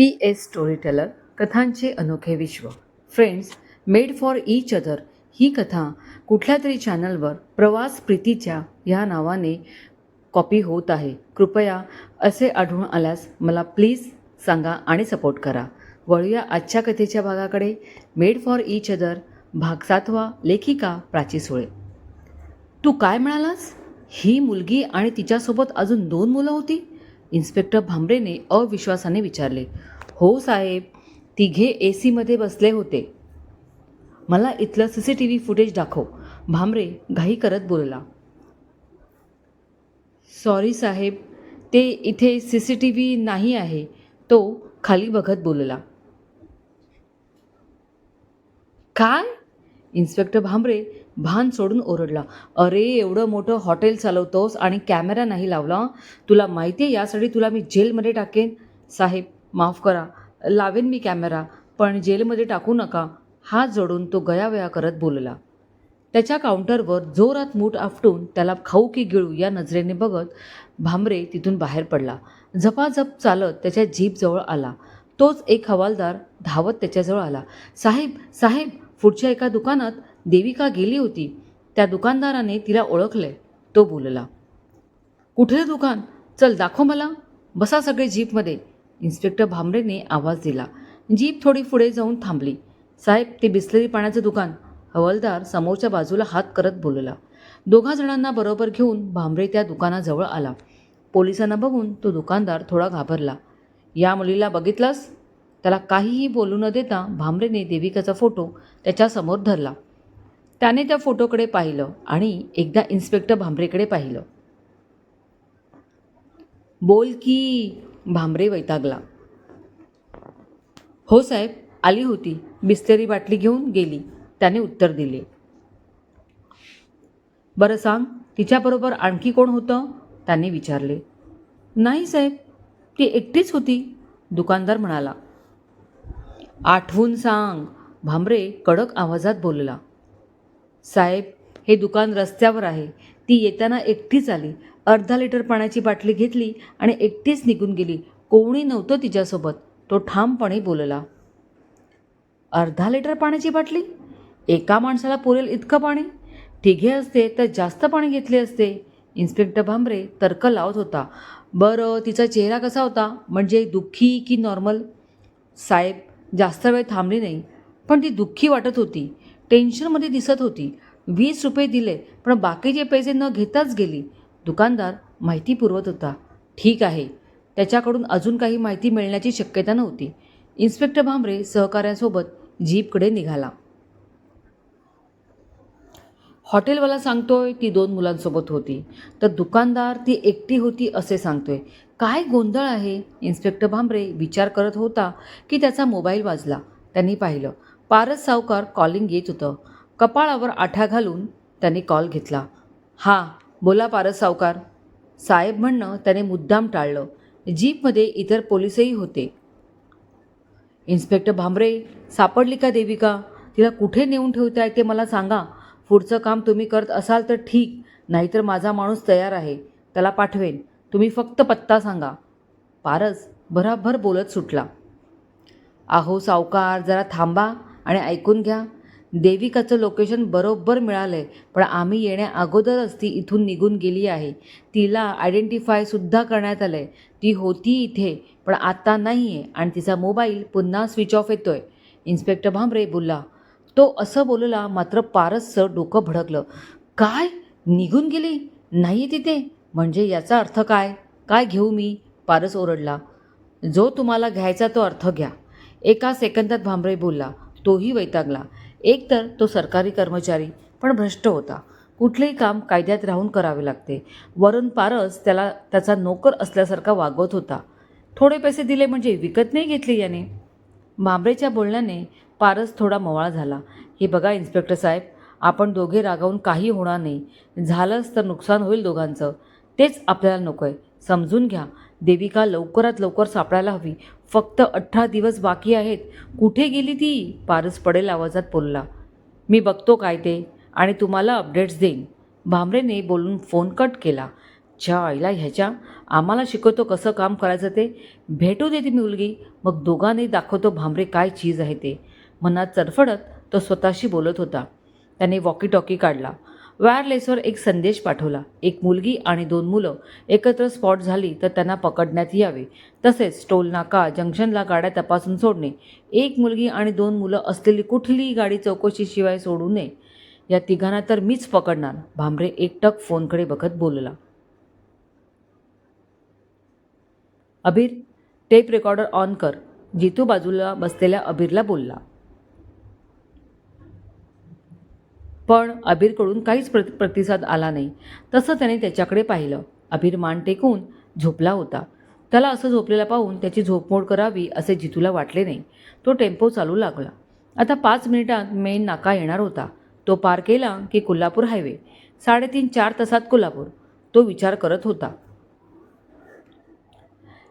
P S story teller कथांचे अनोखे विश्व. Friends made for each other ही कथा कुठल्या तरी चॅनलवर प्रवास प्रीतीच्या ह्या नावाने कॉपी होत आहे. कृपया असे आढळून आल्यास मला प्लीज सांगा आणि सपोर्ट करा. वळूया आजच्या कथेच्या भागाकडे. मेड फॉर ईच अदर भाग सातवा लेखिका प्राची सुळे. तू काय म्हणालास? ही मुलगी आणि तिच्यासोबत अजून दोन मुलं होती? इन्स्पेक्टर भांबरेने अविश्वासाने विचारले. हो साहेब तिघे ए सीमध्ये बसले होते. मला इथलं C C T V footage दाखव. भांबरे घाई करत बोलला. सॉरी साहेब ते इथे सी सी टी व्ही नाही आहे. तो खाली बघत बोलला. काय? इन्स्पेक्टर भांबरे भान सोडून ओरडला. अरे एवढं मोठं हॉटेल चालवतोस आणि कॅमेरा नाही लावला? तुला माहिती आहे यासाठी तुला मी जेलमध्ये टाकेन? साहेब माफ करा लावेन मी कॅमेरा पण जेलमध्ये टाकू नका. हात जोडून तो गयावया करत बोलला. त्याच्या काउंटरवर जोरात मूठ आपटून त्याला खाऊ की गिळू या नजरेने बघत भांबरे तिथून बाहेर पडला. झपाझप चालत त्याच्या जीपजवळ आला. तोच एक हवालदार धावत त्याच्याजवळ आला. साहेब साहेब पुढच्या एका दुकानात देविका गेली होती. त्या दुकानदाराने तिला ओळखले. तो बोलला कुठले दुकान? चल दाखव मला. बसा सगळे जीपमध्ये. इन्स्पेक्टर भांबरेने आवाज दिला. जीप थोडी पुढे जाऊन थांबली. साहेब ते बिसलेरी पाण्याचं दुकान. हवालदार समोरच्या बाजूला हात करत बोलला. दोघा जणांना बरोबर घेऊन भांबरे त्या दुकानाजवळ आला. पोलिसांना बघून तो दुकानदार थोडा घाबरला. या मुलीला बघितलास? त्याला काहीही बोलू न देता भांबरेने देविकाचा फोटो त्याच्यासमोर धरला. त्याने त्या फोटोकडे पाहिलं आणि एकदा इन्स्पेक्टर भांबरेकडे पाहिलं. बोल की भांबरे वैतागला. हो साहेब आली होती. बिस्लरी बाटली घेऊन गेली. त्याने उत्तर दिले. बरं सांग तिच्याबरोबर आणखी कोण होतं? त्याने विचारले. नाही साहेब ती एकटीच होती दुकानदार म्हणाला. आठवून सांग भांबरे कडक आवाजात बोलला. साहेब हे दुकान रस्त्यावर आहे. ती येताना एकटीच आली. अर्धा लिटर पाण्याची बाटली घेतली आणि एकटीच निघून गेली. कोणी नव्हतं तिच्यासोबत. तो ठामपणे बोलला अर्धा लिटर पाण्याची बाटली? एका माणसाला पुरेल इतकं पाणी? तिघे असते तर जास्त पाणी घेतले असते. इन्स्पेक्टर भांबरे तर्क लावत होता बरं तिचा चेहरा कसा होता? म्हणजे दुःखी की नॉर्मल? साहेब जास्त वेळ थांबली नाही पण ती दुःखी वाटत होती. टेन्शनमध्ये दिसत होती. वीस रुपये दिले पण बाकीचे पैसे न घेताच गेली. दुकानदार माहिती पुरवत होता ठीक आहे. त्याच्याकडून अजून काही माहिती मिळण्याची शक्यता नव्हती. इन्स्पेक्टर भांबरे सहकाऱ्यांसोबत जीपकडे निघाला. हॉटेलवाला सांगतोय ती दोन मुलांसोबत होती. तर दुकानदार ती एकटी होती असे सांगतोय. काय गोंधळ आहे? इन्स्पेक्टर भांबरे विचार करत होता की त्याचा मोबाईल वाजला. त्यांनी पाहिलं पारस सावकार कॉलिंग येत होतं. कपाळावर आठा घालून त्याने कॉल घेतला. हां बोला पारस सावकार. साहेब म्हणणं त्याने मुद्दाम टाळलं. जीपमध्ये इतर पोलीसही होते. इन्स्पेक्टर भांबरे सापडली का देविका तिला कुठे नेऊन ठेवताय ते मला सांगा. पुढचं काम तुम्ही करत असाल तर ठीक नाहीतर माझा माणूस तयार आहे. त्याला पाठवेन. तुम्ही फक्त पत्ता सांगा. पारस भराभर बोलत सुटला. आहो सावकार जरा थांबा आणि ऐकून घ्या. देविकाचं लोकेशन बरोबर मिळालं आहे पण आम्ही येण्या अगोदरच ती इथून निघून गेली आहे. तिला आयडेंटिफायसुद्धा करण्यात आलं आहे ती होती इथे पण आत्ता नाही आहे आणि तिचा मोबाईल पुन्हा स्विच ऑफ येतो आहे इन्स्पेक्टर भांबरे बोलला तो असं बोलला मात्र पारसचं डोकं भडकलं. काय? निघून गेली? नाही तिथे? म्हणजे याचा अर्थ काय? काय घेऊ मी? पारस ओरडला. जो तुम्हाला घ्यायचा तो अर्थ घ्या. एका सेकंदात भांबरे बोलला तोही वैतागला. एकतर तो सरकारी कर्मचारी पण भ्रष्ट होता. कुठलेही काम कायद्यात राहून करावे लागते. वरून पारस त्याला त्याचा नोकर असल्यासारखा वागवत होता. थोडे पैसे दिले म्हणजे विकत नाही घेतले याने. भांबरेच्या बोलण्याने पारस थोडा मवाळा झाला. हे बघा इन्स्पेक्टर साहेब आपण दोघे रागावून काही होणार नाही. झालंच तर नुकसान होईल दोघांचं. तेच आपल्याला नको आहे समजून घ्या. देविका लवकरात लवकर सापडायला हवी. फक्त अठरा दिवस बाकी आहेत. कुठे गेली ती? पारस पडेल आवाजात बोलला. मी बघतो काय ते. आणि तुम्हाला अपडेट्स देईन. भांबरेने बोलून फोन कट केला. च्या आईला ह्याच्या आम्हाला शिकवतो कसं काम करायचं ते. भेटू दे ती मुलगी. मग दोघांनी दाखवतो भांबरे काय चीज आहे ते. मनात चरफडत तो स्वतःशी बोलत होता. त्याने वॉकी टॉकी काढला. वायरलेसवर एक संदेश पाठवला. एक मुलगी आणि दोन मुलं एकत्र स्पॉट झाली तर त्यांना पकडण्यात यावे. तसेच टोल नाका जंक्शनला गाड्या तपासून सोडणे. एक मुलगी आणि दोन मुलं असलेली कुठलीही गाडी चौकशीशिवाय सोडू नये. या तिघांना तर मीच पकडणार. भांबरे एकटक फोनकडे बघत बोलला. अबीर टेप रेकॉर्डर ऑन कर. जितू बाजूला बसलेल्या अबीरला बोलला. पण अबीरकडून काहीच प्रति प्रतिसाद आला नाही. तसं त्याने त्याच्याकडे पाहिलं. अबीर मान टेकून झोपला होता. त्याला असं झोपलेला पाहून त्याची झोपमोड करावी असे जितूला वाटले नाही. तो टेम्पो चालू लागला. आता पाच मिनिटात मेन नाका येणार होता. तो पार केला की कोल्हापूर हायवे. साडेतीन चार तासात कोल्हापूर. तो विचार करत होता.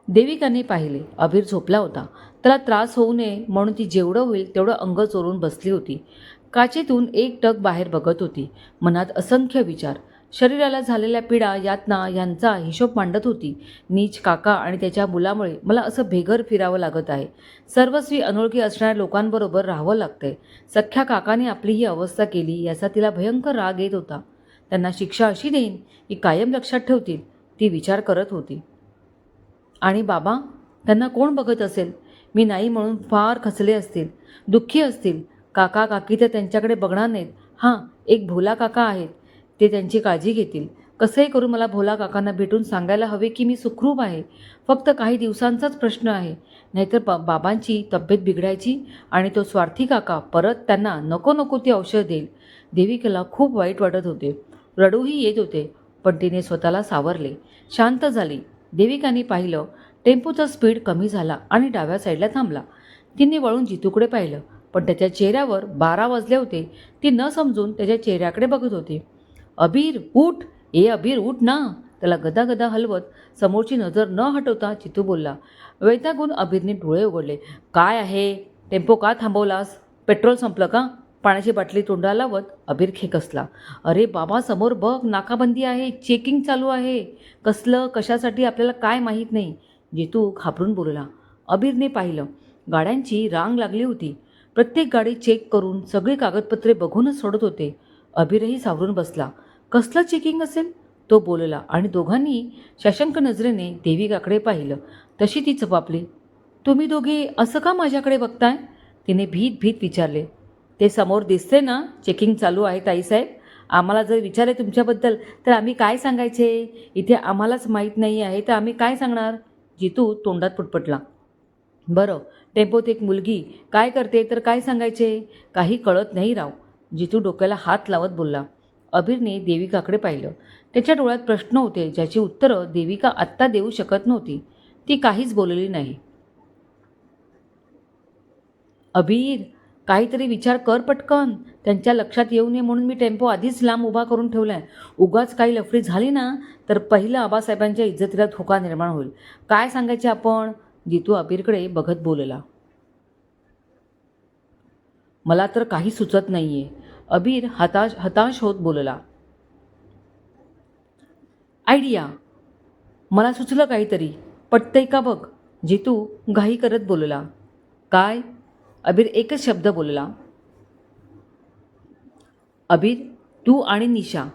देविकाने पाहिले. अबीर झोपला होता. त्याला त्रास होऊ नये म्हणून ती जेवढं होईल तेवढं अंग चोरून बसली होती. काचेतून एक टक बाहेर बघत होती. मनात असंख्य विचार. शरीराला झालेल्या पीडा यातना यांचा हिशोब मांडत होती. नीच काका आणि त्याच्या मुलामुळे मला असं भेगर फिरावं लागत आहे. सर्वस्वी अनोळखी असणाऱ्या लोकांबरोबर राहावं लागतंय. सख्ख्या काकाने आपली ही अवस्था केली याचा तिला भयंकर राग येत होता. त्यांना शिक्षा अशी देईन की कायम लक्षात ठेवतील. ती विचार करत होती. आणि बाबा त्यांना कोण बघत असेल? मी नाही म्हणून फार खचले असतील दुःखी असतील. काका काकी तर त्यांच्याकडे बघणार नाहीत. हां एक भोला काका आहेत. ते त्यांची काळजी घेतील. कसंही करून मला भोला काकांना भेटून सांगायला हवे की मी सुखरूप आहे. फक्त काही दिवसांचाच प्रश्न आहे. नाहीतर बा बाबांची तब्येत बिघडायची आणि तो स्वार्थी काका परत त्यांना नको नको ती औषध देईल. देविकेला खूप वाईट वाटत होते. रडूही येत होते पण तिने स्वतःला सावरले. शांत झाली. देविकाने पाहिलं टेम्पोचा स्पीड कमी झाला आणि डाव्या साईडला थांबला. तिने वळून जितूकडे पाहिलं पण त्याच्या चेहऱ्यावर बारा वाजले होते. ती न समजून त्याच्या चेहऱ्याकडे बघत होती. अबीर उठ! ए अबीर उठ ना! त्याला गदागदा हलवत समोरची नजर न हटवता चितू बोलला. वैतागून अबीरने डोळे उघडले. काय आहे? टेम्पो का थांबवलास? पेट्रोल संपलं का? पाण्याची बाटली तोंडा लावत अबीर खेकसला. अरे बाबा समोर बघ नाकाबंदी आहे चेकिंग चालू आहे. कसलं कशासाठी आपल्याला काय माहीत नाही. जितू घाबरून बोलला. अबीरने पाहिलं गाड्यांची रांग लागली होती. प्रत्येक गाडी चेक करून सगळी कागदपत्रे बघूनच सोडत होते. अबीरही सावरून बसला. कसलं चेकिंग असेल? तो बोलला आणि दोघांनी शशंक नजरेने देविकाकडे पाहिलं. तशी ती चपापली. तुम्ही दोघे असं का माझ्याकडे बघताय? तिने भीत भीत विचारले. ते समोर दिसते ना चेकिंग चालू आहे ताईसाहेब. आम्हाला जर विचारले तुमच्याबद्दल तर आम्ही काय सांगायचे? इथे आम्हालाच माहीत नाही आहे तर आम्ही काय सांगणार? जितू तोंडात पुटपटला. बरं टेम्पोत एक मुलगी काय करते तर काय सांगायचे? काही कळत नाही राव. जितू डोक्याला हात लावत बोलला. अभिरने देविकाकडे पाहिलं. त्याच्या डोळ्यात प्रश्न होते ज्याची उत्तरं देविका आत्ता देऊ शकत नव्हती. ती काहीच बोलली नाही. अबीर काहीतरी विचार कर पटकन. त्यांच्या लक्षात येऊ नये म्हणून मी टेम्पो आधीच लांब उभा करून ठेवला आहे उगाच काही लफडी झाली ना तर पहिलं आबासाहेबांच्या इज्जतीला धोका निर्माण होईल. काय सांगायचे आपण? जितू अबीरकडे बघत बोलला. मला तर काही सुचत नाही आहे अबीर हताश हताश होत बोलला. आयडिया! मला सुचलं काहीतरी. पटतंय का बघ? जितू घाई करत बोलला. काय? अबीर एकच शब्द बोलला. अबीर तू आणि निशा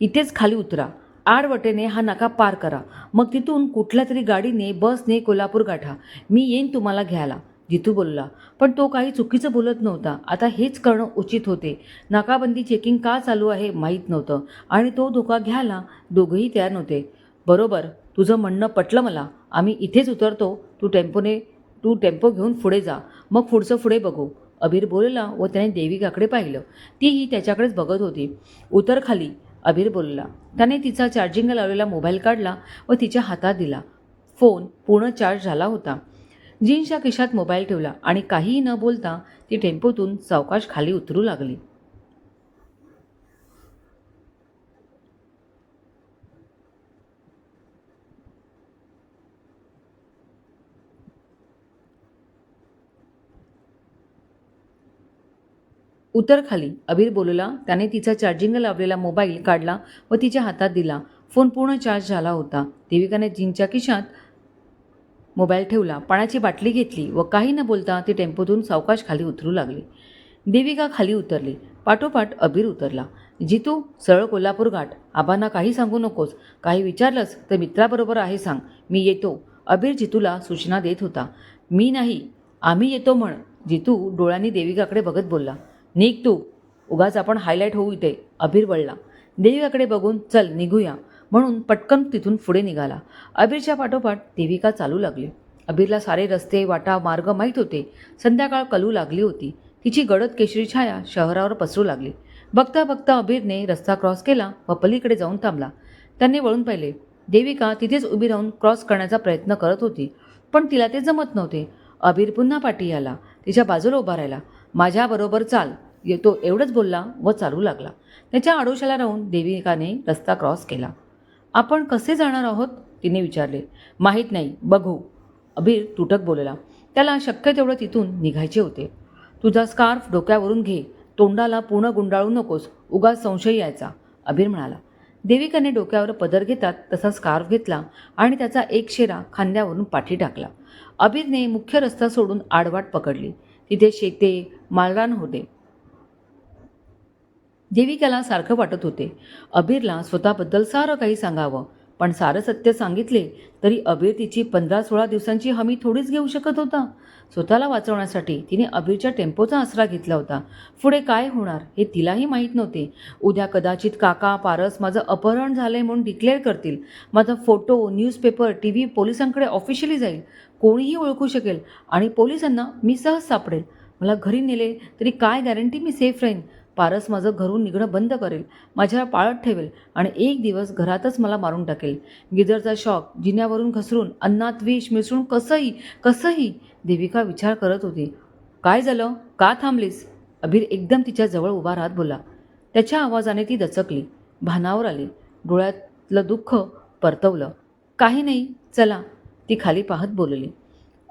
इथेच खाली उतरा. आडवटेने हा नाका पार करा. मग तिथून कुठल्या तरी गाडीने बसने कोल्हापूर गाठा. मी येईन तुम्हाला घ्यायला जितू बोलला. पण तो काही चुकीचं बोलत नव्हता. आता हेच करणं उचित होते. नाकाबंदी चेकिंग का चालू आहे माहीत नव्हतं. आणि तो धोका घ्यायला दोघंही तयार नव्हते. बरोबर तुझं म्हणणं पटलं मला. आम्ही इथेच उतरतो. तू टेम्पोने तू टेम्पो घेऊन पुढे जा. मग पुढचं पुढे बघू. अबीर बोलला व त्याने देविकाकडे पाहिलं. तीही त्याच्याकडेच बघत होती. उतर खाली. अबीर बोलला. त्याने तिचा चार्जिंगला लावलेला मोबाईल काढला व तिच्या हातात दिला. फोन पूर्ण चार्ज झाला होता. जीन्सच्या खिशात मोबाईल ठेवला आणि काहीही न बोलता ती टेम्पोतून सावकाश खाली उतरू लागली. उतर खाली. अबीर बोलला त्याने तिचा चार्जिंगला लावलेला मोबाईल काढला व तिच्या हातात दिला. फोन पूर्ण चार्ज झाला होता. देविकाने जिनच्या खिशात मोबाईल ठेवला. पाण्याची बाटली घेतली व काही न बोलता ती टेम्पोतून सावकाश खाली उतरू लागली. देविका खाली उतरली. पाठोपाठ अबीर उतरला. जितू सरळ कोल्हापूर घाट. आबांना काही सांगू नकोस. काही विचारलंस तर मित्राबरोबर आहे सांग. मी येतो. अबीर जितूला सूचना देत होता. मी नाही. आम्ही येतो म्हण. जितू डोळ्यांनी देविकाकडे बघत बोलला. निघ तू. उगाच आपण हायलाईट होऊ इथे. अबीर वळला. देविकाकडे बघून चल निघूया. म्हणून पटकन तिथून पुढे निघाला. अबीरच्या पाठोपाठ देविका चालू लागली. अबीरला सारे रस्ते वाटा मार्ग माहीत होते. संध्याकाळ कलू लागली होती. तिची गडद केशरी छाया शहरावर पसरू लागली. बघता बघता अबीरने रस्ता क्रॉस केला व पलीकडे जाऊन थांबला. त्यांनी वळून पाहिले. देविका तिथेच उभी राहून क्रॉस करण्याचा प्रयत्न करत होती. पण तिला ते जमत नव्हते. अबीर पुन्हा पाठी आला. तिच्या बाजूला उभा राहिला. माझ्याबरोबर चाल. येतो एवढंच बोलला व चालू लागला. त्याच्या आडोशाला राहून देविकाने रस्ता क्रॉस केला. आपण कसे जाणार आहोत? तिने विचारले. माहीत नाही. बघू. अबीर तुटक बोलला. त्याला शक्य तेवढं तिथून निघायचे होते. तुझा स्कार्फ डोक्यावरून घे. तोंडाला पूर्ण गुंडाळू नकोस. उगाच संशय यायचा. अबीर म्हणाला. देविकाने डोक्यावर पदर घेतात तसा स्कार्फ घेतला आणि त्याचा एक शेरा खांद्यावरून पाठी टाकला. अबीरने मुख्य रस्ता सोडून आडवाट पकडली. तिथे शेते मालरान होते. देविकाला सारखं वाटत होते. अबीरला स्वतःबद्दल सारं काही सांगावं पण सारं सत्य सांगितले तरी अबीर तिची पंधरा सोळा दिवसांची हमी थोडीच घेऊ शकत होता. स्वतःला वाचवण्यासाठी तिने अबीरच्या टेम्पोचा आसरा घेतला होता. पुढे काय होणार हे तिलाही माहीत नव्हते. उद्या कदाचित काका पारस माझं अपहरण झालंय म्हणून डिक्लेअर करतील. माझा फोटो न्यूजपेपर टी व्ही पोलिसांकडे ऑफिशियली जाईल. कोणीही ओळखू शकेल आणि पोलिसांना मी सहज सापडेल. मला घरी नेले तरी काय गॅरंटी मी सेफ राहीन? पारस माझं घरून निघणं बंद करेल माझ्या पाळत ठेवेल आणि एक दिवस घरातच मला मारून टाकेल. गिजरचा शॉक जिन्यावरून घसरून अन्नात विष मिसळून कसंही कसंही देविका विचार करत होती. काय झालं? का थांबलीस? अबीर एकदम तिच्या जवळ उभा राहत बोला त्याच्या आवाजाने ती दचकली. भानावर आली. डोळ्यातलं दुःख परतवलं. काही नाही. चला. ती खाली पाहत बोलली.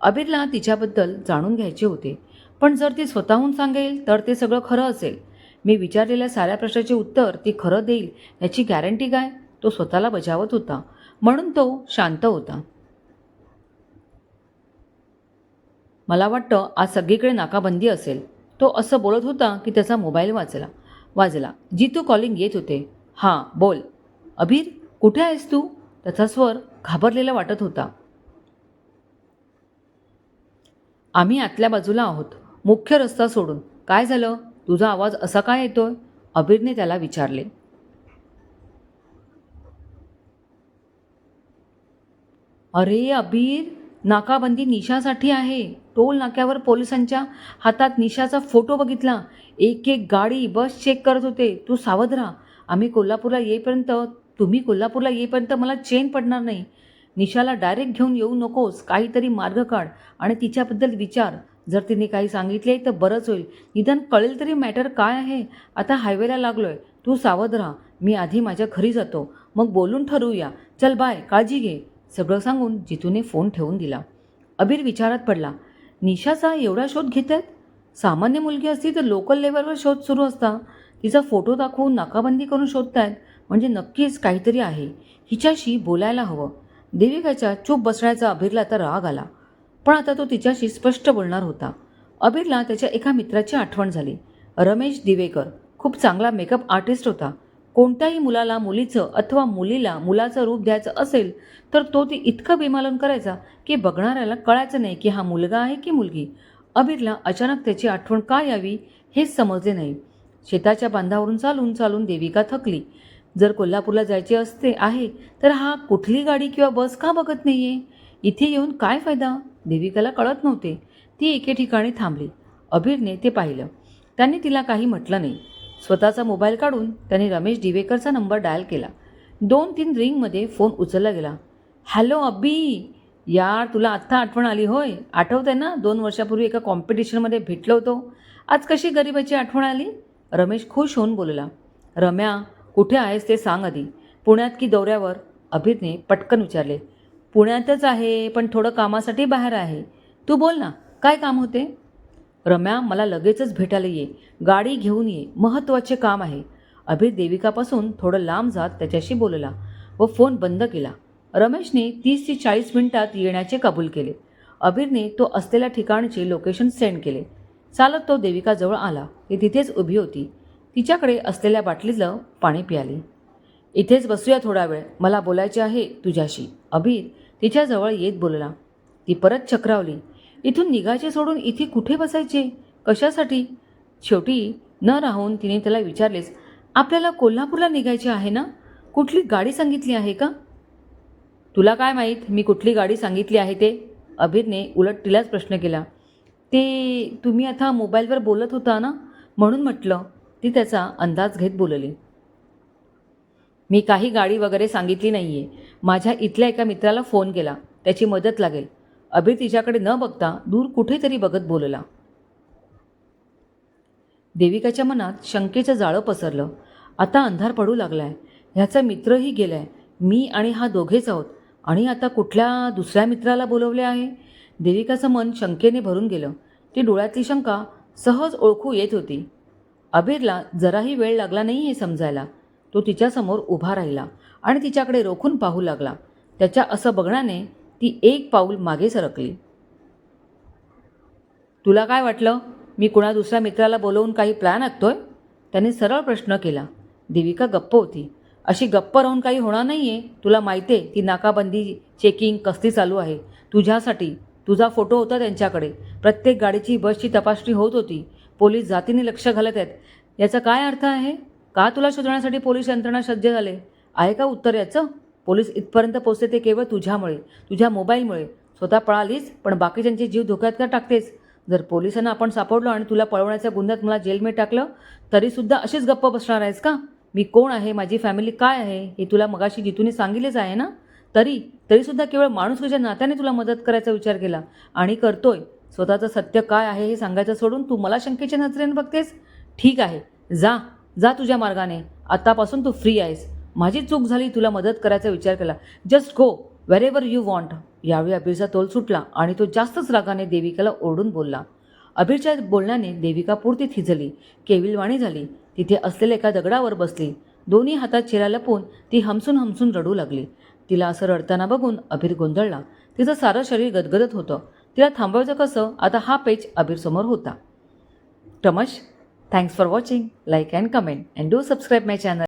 अबीरला तिच्याबद्दल जाणून घ्यायचे होते. पण जर ती स्वतःहून सांगेल तर ते सगळं खरं असेल. मी विचारलेल्या साऱ्या प्रश्नाचे उत्तर ती खरं देईल याची गॅरंटी काय? तो स्वतःला बजावत होता. म्हणून तो शांत होता. मला वाटतं आज सगळीकडे नाकाबंदी असेल. तो असं बोलत होता की त्याचा मोबाईल वाचला वाजला. जितू कॉलिंग येत होते. हां बोल. अबीर कुठे आहेस तू? त्याचा स्वर घाबरलेला वाटत होता. आम्ही आतल्या बाजूला आहोत. मुख्य रस्ता सोडून. काय झालं? तुझा आवाज असा काय येतोय? अबीरने त्याला विचारले. अरे अबीर नाकाबंदी निशासाठी आहे. टोल नाक्यावर पोलिसांच्या हातात निशाचा फोटो बघितला. एक एक गाडी बस चेक करत होते. तू सावध राहा. आम्ही कोल्हापूरला येईपर्यंत तुम्ही कोल्हापूरला येईपर्यंत मला चेन पडणार नाही. निशाला डायरेक्ट घेऊन येऊ नकोस. काहीतरी मार्ग काढ आणि तिच्याबद्दल विचार. जर तिने काही सांगितले तर बरंच होईल. निदान कळेल तरी मॅटर काय आहे? आता हायवेला लागलोय. तू सावध राहा. मी आधी माझ्या घरी जातो. मग बोलून ठरवूया. चल बाय. काळजी घे. सगळं सांगून जितूने फोन ठेवून दिला. अबीर विचारात पडला. निशाचा एवढा शोध घेत आहेत सामान्य मुलगी असती तर लोकल लेवलवर शोध सुरू असता. तिचा फोटो दाखवून नाकाबंदी करून शोधतायत म्हणजे नक्कीच काहीतरी आहे. हिच्याशी बोलायला हवं. देविकाच्या चूप बसण्याचा अबीरला आता राग आला. पण आता तो तिच्याशी स्पष्ट बोलणार होता. अबीरला त्याच्या एका मित्राची आठवण झाली. रमेश दिवेकर खूप चांगला मेकअप आर्टिस्ट होता. कोणत्याही मुलाला मुलीचं अथवा मुलीला मुलाचं रूप द्यायचं असेल तर तो ती इतकं बेमालन करायचा की बघणाऱ्याला कळायचं नाही की हा मुलगा आहे की मुलगी. अबीरला अचानक त्याची आठवण का यावी हेच समजले नाही. शेताच्या बांधावरून चालून चालून देविका थकली. जर कोल्हापूरला जायचे असते आहे तर हा कुठली गाडी किंवा बस का बघत नाही आहे इथे येऊन काय फायदा? देविकाला कळत नव्हते. ती एके ठिकाणी थांबली. अबीरने ते पाहिलं. त्यांनी तिला काही म्हटलं नाही. स्वतःचा मोबाईल काढून त्याने रमेश दिवेकरचा नंबर डायल केला. दोन तीन रिंगमध्ये फोन उचलला गेला. हॅलो अब्बी यार तुला आत्ता आठवण आली होय? आठवते ना? दोन वर्षापूर्वी एका कॉम्पिटिशनमध्ये भेटलो होतो. आज कशी गरिबाची आठवण आली? रमेश खुश होऊन बोलला. रम्या कुठे आहेस ते सांग आधी. पुण्यात की दौऱ्यावर? अभिरने पटकन विचारले. पुण्यातच आहे पण थोडं कामासाठी बाहेर आहे. तू बोल ना काय काम होते? रम्या मला लगेचच भेटायला ये. गाडी घेऊन ये. महत्त्वाचे काम आहे. अभि देविकापासून थोडं लांब जात त्याच्याशी बोलला व फोन बंद केला. रमेशने तीस ते चाळीस मिनिटात येण्याचे कबूल केले. अबीरने तो असलेल्या ठिकाणचे लोकेशन सेंड केले. चालत तो देविकाजवळ आला. ती तिथेच उभी होती. तिच्याकडे असलेल्या बाटलीतलं पाणी पियाली इथेच बसूया थोडा वेळ. मला बोलायचे आहे तुझ्याशी. अबीर तिच्याजवळ येत बोलला. ती परत चक्रावली. इथून निघायचे सोडून इथे कुठे बसायचे? कशासाठी? शेवटी न राहून तिने त्याला विचारलेच आपल्याला कोल्हापूरला निघायचे आहे ना? कुठली गाडी सांगितली आहे का? तुला काय माहीत? मी कुठली गाडी सांगितली आहे ते? अभिरने उलट तिलाच प्रश्न केला. ते तुम्ही आता मोबाईलवर बोलत होता ना? म्हणून म्हटलं. ती त्याचा अंदाज घेत बोलली. मी काही गाडी वगैरे सांगितली नाही आहे माझ्या इथल्या एका मित्राला फोन केला. त्याची मदत लागेल. अबीर तिच्याकडे न बघता दूर कुठेतरी बघत बोलला. देविकाच्या मनात शंकेचं जाळं पसरलं. आता अंधार पडू लागलाय. ह्याचा मित्रही गेलाय. मी आणि हा दोघेच आहोत. आणि आता कुठल्या दुसऱ्या मित्राला बोलवले आहे? देविकाचं मन शंकेने भरून गेलं. ती डोळ्यातली शंका सहज ओळखू येत होती. अबीरला जराही वेळ लागला नाही हे समजायला. तो तिच्यासमोर उभा राहिला आणि तिच्याकडे रोखून पाहू लागला. त्याच्या असं बघण्याने ती एक पाऊल मागे सरकली. तुला काय वाटलं? मी कुणा दुसऱ्या मित्राला बोलवून काही प्लॅन आखतोय? त्याने सरळ प्रश्न केला. देविका गप्प होती. अशी गप्प राहून काही होणार नाही आहे तुला माहिती आहे ती नाकाबंदी चेकिंग कसली चालू आहे. तुझ्यासाठी तुझा फोटो होता त्यांच्याकडे. प्रत्येक गाडीची बसची तपासणी होत होती. पोलीस जातीने लक्ष घालत आहेत. याचा काय अर्थ आहे? का तुला शोधण्यासाठी पोलीस यंत्रणा सज्ज झाले? आहे का उत्तर याचं? पोलीस इथपर्यंत पोचते ते केवळ तुझ्यामुळे तुझ्या मोबाईलमुळे. स्वतः पळालीस पण बाकीच्यांचे जीव धोक्यात का टाकतेस? जर पोलिसांना आपण सापडलो आणि तुला पळवण्याच्या गुन्ह्यात मला जेलमध्ये टाकलं तरीसुद्धा अशीच गप्प बसणार आहेस का? मी कोण आहे? माझी फॅमिली काय आहे? हे तुला मगाशी जितूने सांगितलेच आहे ना? तरी तरीसुद्धा केवळ माणूस तुझ्या नात्याने तुला मदत करायचा विचार केला. आणि करतोय. स्वतःचं सत्य काय आहे हे सांगायचं सोडून तू मला शंकेच्या नजरेने बघतेस? ठीक आहे. जा. जा तुझ्या मार्गाने. आत्तापासून तू फ्री आहेस. माझी चूक झाली तुला मदत करायचा विचार केला. Just go wherever you want यावेळी अबीरचा तोल सुटला आणि तो जास्तच रागाने देविकाला ओरडून बोलला. अबीरच्या बोलण्याने देविका पुरती थिजली केविलवाणी झाली. तिथे असलेल्या एका दगडावर बसली. दोन्ही हातात चेहरा लपून ती हमसून हमसून रडू लागली. तिला असं रडताना बघून अबीर गोंधळला. तिचं सारं शरीर गदगदत होतं. तिला थांबवायचं कसं? आता हा पेज अबीरसमोर होता. टमश Thanks for watching, like and comment and do subscribe my channel.